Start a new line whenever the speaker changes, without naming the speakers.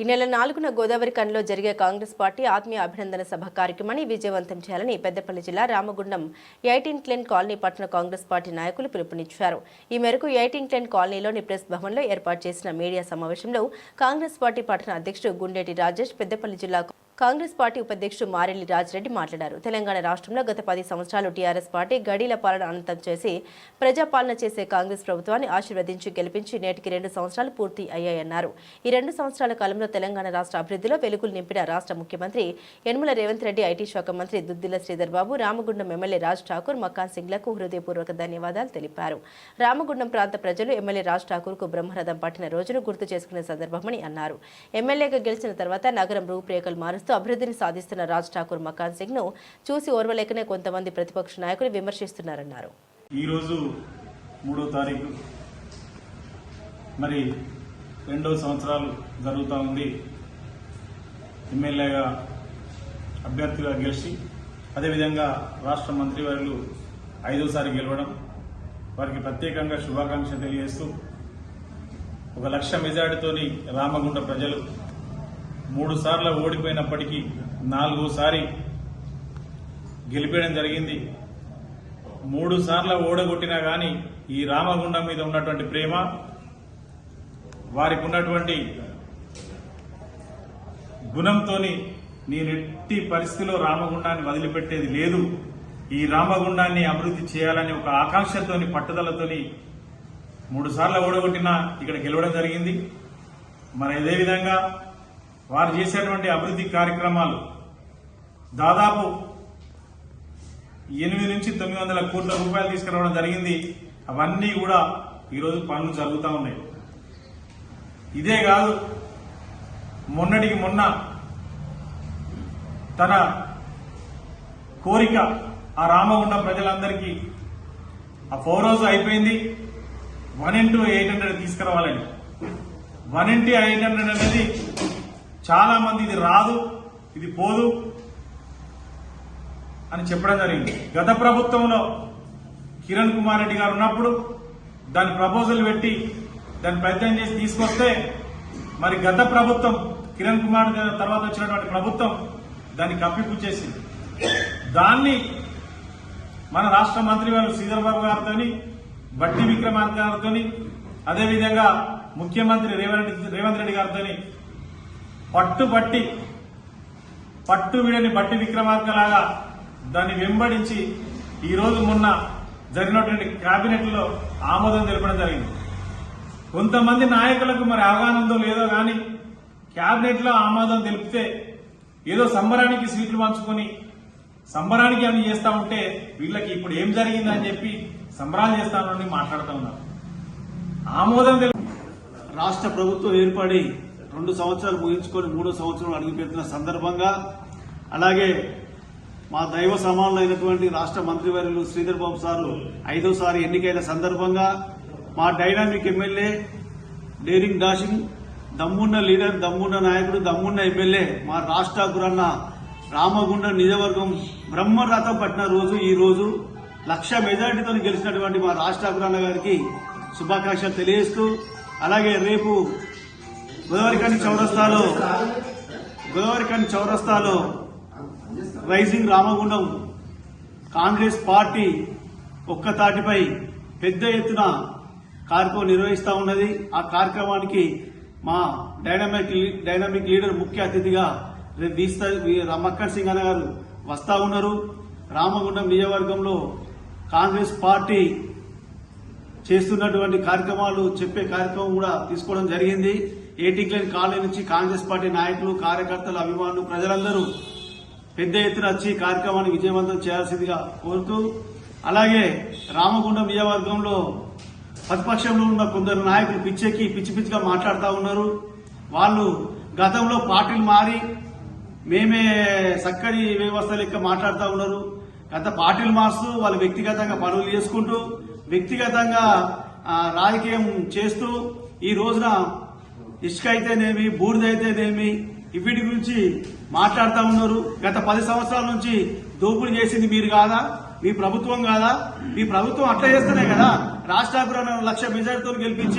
ఈ నెల నాలుగున గోదావరి కన్లో జరిగే కాంగ్రెస్ పార్టీ ఆత్మీయ అభినందన సభ కార్యక్రమాన్ని విజయవంతం చేయాలని పెద్దపల్లి జిల్లా రామగుండం ఎయిటీన్ క్లెన్ కాలనీ పట్టణ కాంగ్రెస్ పార్టీ నాయకులు పిలుపునిచ్చారు. ఈ మేరకు ఎయిటీన్ క్లెన్ కాలనీలోని ప్రెస్ భవన్లో ఏర్పాటు చేసిన మీడియా సమావేశంలో కాంగ్రెస్ పార్టీ పట్టణ అధ్యక్షుడు గుండేటి రాజేష్ పెద్దపల్లి జిల్లా కాంగ్రెస్ పార్టీ ఉపాధ్యక్షుడు మారెల్లి రాజిరెడ్డి మాట్లాడారు. తెలంగాణ రాష్ట్రంలో గత పది సంవత్సరాలు టీఆర్ఎస్ పార్టీ గడీల పాలన అనంతం చేసి ప్రజాపాలన చేసే కాంగ్రెస్ ప్రభుత్వాన్ని ఆశీర్వదించి గెలిపించి నేటికి రెండు సంవత్సరాలు పూర్తి అయ్యాయన్నారు. ఈ రెండు సంవత్సరాల కాలంలో తెలంగాణ రాష్ట్ర అభివృద్ధిలో వెలుగులు నింపిన రాష్ట్ర ముఖ్యమంత్రి యనుమల రేవంత్ రెడ్డి ఐటీ శాఖ మంత్రి దుద్దిల శ్రీధర్ బాబు రామగుండం ఎమ్మెల్యే రాజ్ ఠాకూర్ మక్కాన్ సింగ్లకు హృదయపూర్వక ధన్యవాదాలు తెలిపారు. రామగుండం ప్రాంత ప్రజలు ఎమ్మెల్యే రాజ్ ఠాకూర్కు బ్రహ్మరథం పట్టిన రోజును గుర్తు చేసుకునే సందర్భమని అన్నారు. ఎమ్మెల్యేగా గెలిచిన తర్వాత నగరం రూపురేఖలు మారుస్తూ అభివృద్ధిని సాధిస్తున్న రాజ్ ఠాకూర్ మకాన్ సింగ్ను చూసి ఓర్వలేకనే కొంతమంది ప్రతిపక్ష నాయకులు విమర్శిస్తున్నారన్నారు.
ఈరోజు మూడో తారీఖు. మరి రెండో సంవత్సరాలు జరుగుతూ ఉంది ఎమ్మెల్యేగా అభ్యర్థిగా గెలిచి అదేవిధంగా రాష్ట్ర మంత్రివర్యులు ఐదోసారి గెలవడం వారికి ప్రత్యేకంగా శుభాకాంక్షలు తెలియజేస్తూ ఒక లక్ష మెజార్టీతోని రామగుండ ప్రజలు మూడు సార్లు ఓడిపోయినప్పటికీ నాలుగోసారి గెలిపేయడం జరిగింది. మూడు సార్లు ఓడగొట్టినా కానీ ఈ రామగుండం మీద ఉన్నటువంటి ప్రేమ వారికి ఉన్నటువంటి గుణంతోని నేను ఎట్టి పరిస్థితిలో రామగుండాన్ని వదిలిపెట్టేది లేదు. ఈ రామగుండాన్ని అభివృద్ధి చేయాలని ఒక ఆకాంక్షతోని పట్టుదలతోని మూడు సార్లు ఓడగొట్టినా ఇక్కడ గెలవడం జరిగింది. మరి అదేవిధంగా వారు చేసేటువంటి అభివృద్ధి కార్యక్రమాలు దాదాపు ఎనిమిది నుంచి తొమ్మిది వందల కోట్ల రూపాయలు తీసుకురావడం జరిగింది. అవన్నీ కూడా ఈరోజు పనులు జరుగుతూ ఉన్నాయి. ఇదే కాదు మొన్నటికి మొన్న తన కోరిక ఆ రామగుండ ప్రజలందరికీ ఆ ఫోర్ హౌస్ అయిపోయింది. వన్ ఇంటూ ఎయిట్ హండ్రెడ్ తీసుకురావాలని. వన్ ఇంటూ ఎయిట్ హండ్రెడ్ అనేది చాలా మంది ఇది రాదు ఇది పోదు అని చెప్పడం జరిగింది. గత ప్రభుత్వంలో కిరణ్ కుమార్ రెడ్డి గారు ఉన్నప్పుడు దాని ప్రపోజల్ పెట్టి దాన్ని ప్రయత్నం చేసి తీసుకొస్తే మరి గత ప్రభుత్వం కిరణ్ కుమార్ రెడ్డి గారి తర్వాత వచ్చినటువంటి ప్రభుత్వం దాన్ని కప్పిపుచ్చేసింది. దాన్ని మన రాష్ట్ర మంత్రి వారు శ్రీధర్ బాబు గారితో బట్టి విక్రమార్క గారితో అదేవిధంగా ముఖ్యమంత్రి రేవంత్ రేవంత్ రెడ్డి గారితో పట్టుబట్టి పట్టు విడని బట్టి విక్రమార్క లాగా దాన్ని వెంబడించి ఈ రోజు మొన్న జరిగినటువంటి కేబినెట్లో ఆమోదం తెలపడం జరిగింది. కొంతమంది నాయకులకు మరి అవగాహన ఉందో లేదో గాని కేబినెట్లో ఆమోదం తెలిపితే ఏదో సంబరానికి సీట్లు పంచుకొని సంబరానికి అన్ని చేస్తా ఉంటే వీళ్ళకి ఇప్పుడు ఏం జరిగిందని చెప్పి సంబరాలు చేస్తానని మాట్లాడుతూ ఉన్నారు. ఆమోదం తెలుపు
రాష్ట్ర ప్రభుత్వం ఏర్పడి రెండు సంవత్సరాలు ముగించుకొని మూడో సంవత్సరం అడుగుపెట్టిన సందర్భంగా అలాగే మా దైవ సమానులైనటువంటి రాష్ట్ర మంత్రివర్యులు శ్రీధర్ బాబు సారు ఐదోసారి ఎన్నికైన సందర్భంగా మా డైనామిక్ ఎమ్మెల్యే డేరింగ్ డాషింగ్ దమ్మున్న లీడర్ దమ్మున్న నాయకుడు దమ్మున్న ఎమ్మెల్యే మా రాష్ట్ర గురన్న రామగుండ నిజవర్గం బ్రహ్మరథం పట్టిన రోజు ఈ రోజు లక్ష మెజార్టీతో గెలిచినటువంటి మా రాష్ట్ర గురన్న గారికి శుభాకాంక్షలు తెలియజేస్తూ అలాగే రేపు గోదావరికాని చౌరస్తాలో గోదావరికాని చౌరస్తాలో రైజింగ్ రామగుండం కాంగ్రెస్ పార్టీ ఒక్క తాటిపై పెద్ద ఎత్తున కార్యక్రమం నిర్వహిస్తా ఉన్నది. ఆ కార్యక్రమానికి మా డైనమిక్ లీ- లీడర్ ముఖ్య అతిథిగా మక్కర్ సింగ్ అన్న గారు వస్తా ఉన్నారు. రామగుండం నియోజకవర్గంలో కాంగ్రెస్ పార్టీ చేస్తున్నటువంటి కార్యక్రమాలు చెప్పే కార్యక్రమం కూడా తీసుకోవడం జరిగింది. ఏటీక్లైన్ కాలనీ నుంచి కాంగ్రెస్ పార్టీ నాయకులు కార్యకర్తలు అభిమానులు ప్రజలందరూ పెద్ద ఎత్తున వచ్చి కార్యక్రమాన్ని విజయవంతం చేయాల్సిందిగా కోరుతూ అలాగే రామగుండం నియోజకవర్గంలో ప్రతిపక్షంలో ఉన్న కొందరు నాయకులు పిచ్చెక్కి పిచ్చి పిచ్చిగా మాట్లాడుతూ ఉన్నారు. వాళ్ళు గతంలో పార్టీలు మారి మేమే సక్కడి వ్యవస్థ లెక్క మాట్లాడుతూ ఉన్నారు. గత పార్టీలు మారుస్తూ వాళ్ళు వ్యక్తిగతంగా పనులు చేసుకుంటూ వ్యక్తిగతంగా రాజకీయం చేస్తూ ఈ రోజున ఇసుక అయితేనేమి బూడిదైతేనేమి వీటి గురించి మాట్లాడుతూ ఉన్నారు. గత పది సంవత్సరాల నుంచి దోపిడీ చేసింది మీరు కాదా? మీ ప్రభుత్వం కాదా? మీ ప్రభుత్వం అట్లా చేస్తేనే కదా రాష్ట్రాపురం లక్ష మెజార్టీతో గెలిపించి